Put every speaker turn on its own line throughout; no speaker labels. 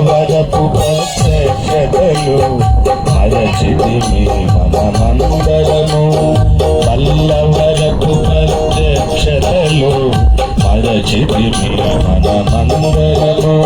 వరపు ప్రత్యక్షతలు మరచితిమి మనమందరము పల్లవరపు ప్రత్యక్షతలు మరచితిమి మనమందరము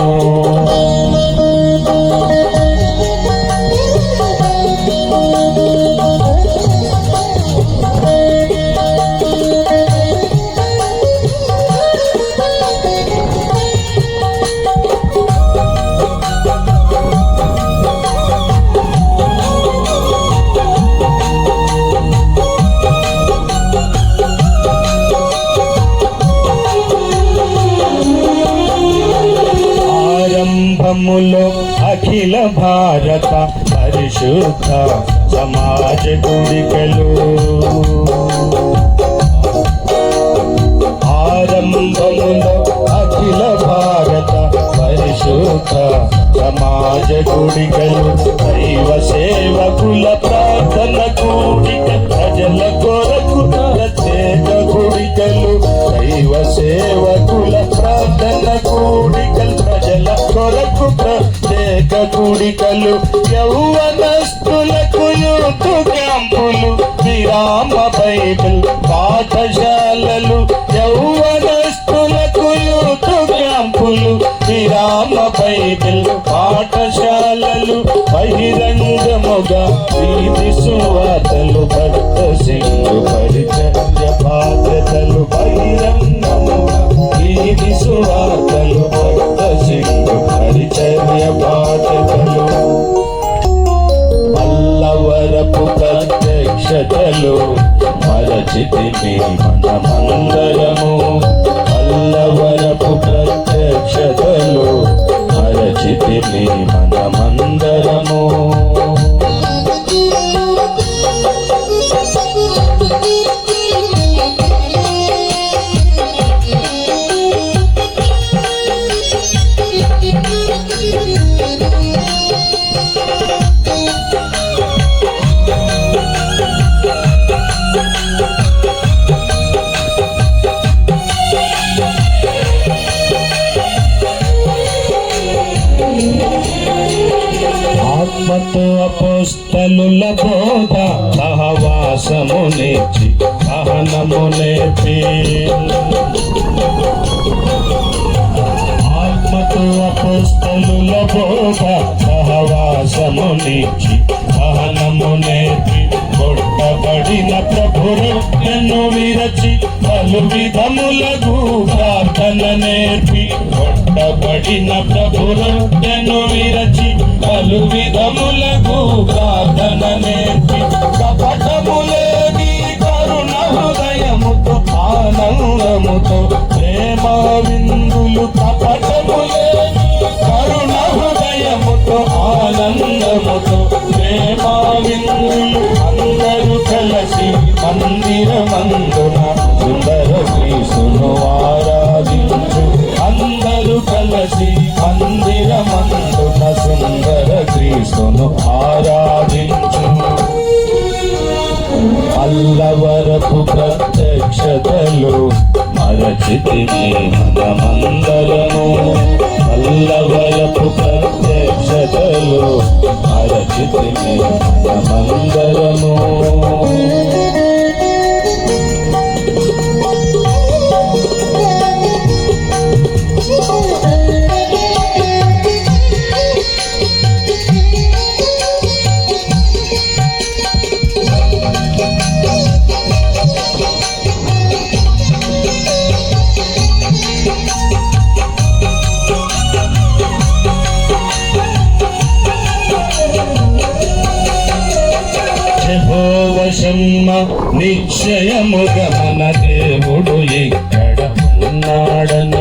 భారత పరిశుద్ధ సమాజ గుడికలు. ఆరంభములో అఖిల భారత పరిశుద్ధ సమాజ గుడికలు. దైవ సేవకుల ప్రార్థన కూడిక ప్రజల కొరకు ప్రత్యేక గుడికలు. దైవ సేవకుల ప్రార్థన కూడికలు ప్రజల కొరకు ప్రత్యేక కూడికలు యౌవనస్తులకు యూత్ క్యాంపులు విరామ బైబిల్ పాఠశాలలు యౌవనస్తులకు యూత్ క్యాంపులు విరామ బైబిల్ పాఠశాలలు బహిరంగముగా వీధి సువాతలు భక్త ప్రత్యక్షతలు మరచితిమి మనమందరము పల్లవరపు ప్రత్యక్షతలు మరచితిమి మనమ ఆత్మతో అపోస్తలుల బోధ సహవాసము నేర్చి సహనము నేర్పి. ఆత్మతో అపోస్తలుల బోధ సహవాసము నేర్చి సహనము నేర్పి. కొట్టబడిన ప్రభురను విరచి పలు విధములకు ప్రార్థన నేర్పి. కొట్టబడిన ప్రభురను విరచి పలు విధములకు ప్రార్థన నేర్పి. కపటములేని కరుణ హృదయముతో ఆనందముతో ప్రేమ విందులు కపటములేని అందరూ కలిసి మందిరమందున సుందర క్రీస్తును ఆరాధించు అల్లవరపు ప్రత్యక్షతలు మరచితిమి మనమందరము. అల్లవరపు ప్రత్యక్షతలు మరచితిమి మనమందరము. యెహోవశమ్మ నిశ్చయముగా మన దేవుడు ఇక్కడ ఉన్నాడను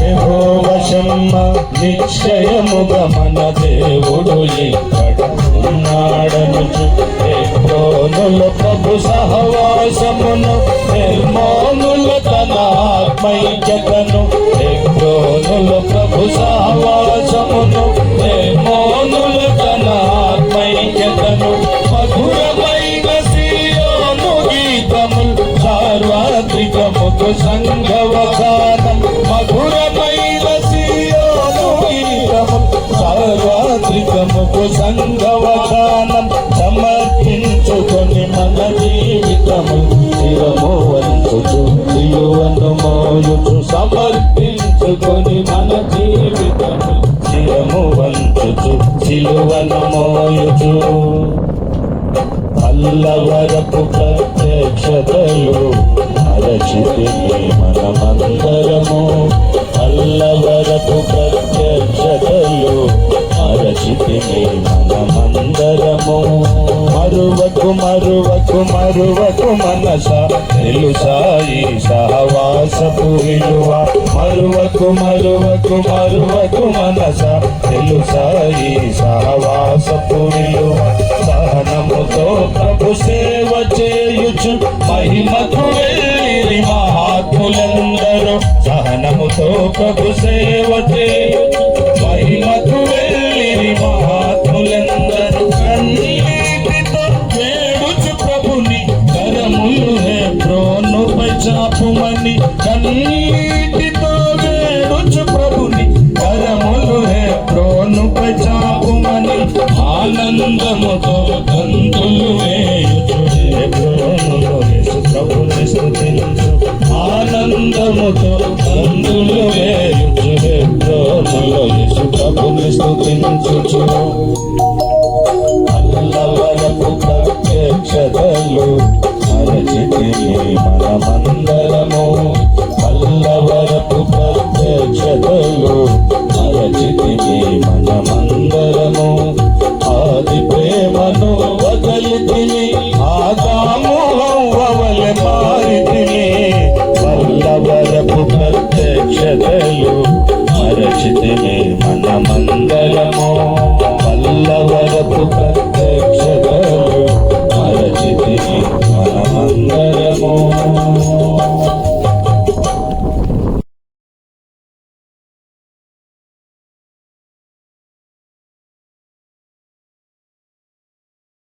యెహోవశమ్మ నిశ్చయముగా మన దేవుడు ఇక్కడ ఉన్నాడను ఎక్రోనుల ప్రభు సహవాసమును నిర్మోనుల తన ఆత్మైక్యతను ప్రభుకు సంగవగానం సమర్పించుకొని మన జీవితము చిరము వంచుచు సిలువను మోయుచు సమర్పించుకొని మన జీవితము చిరము వంచుచు సిలువను మోయుచు పల్లవరపు ప్రత్యక్షతలు మరచితిని మనమందరము. పల్లవరపు ప్రత్యక్ష మరచితిని మనమందరము మరువకు మరువకు మరువకు మనస తెలుసాయి సహవాసపు విలువ. మరువకు మరువకు మరువకు మనస తెలుసాయి సహవాసపు విలువ. సహనముతో ప్రభు సేవ చేయుచు మహిమకు వెళ్ళి మహాత్ములందరూ. సహనముతో ప్రభు సేవ చేయుచు మహిమకు వెళ్ళి చాపుమని కన్నీటితో వేడుచు ప్రభుని. కరములు హే హెబ్రోనుపై చాపుమని ఆనందముతో కందులు వేయుచు ప్రభుని స్తుతించు. ఆనందముతో కందులు వేయుచు హెబ్రోనులో యేసు ప్రభుని స్తుతించుచు. అల్లవరపు ప్రత్యక్షతలు మంగళము పల్లవరపు ప్రత్యక్షతలు మరచితిని మనమందరము. ఆది ప్రేమను వదలితిని ఆదాము హవ్వవల మారితిని. పల్లవరపు ప్రత్యక్షతలు మరచితిని మనమందరము.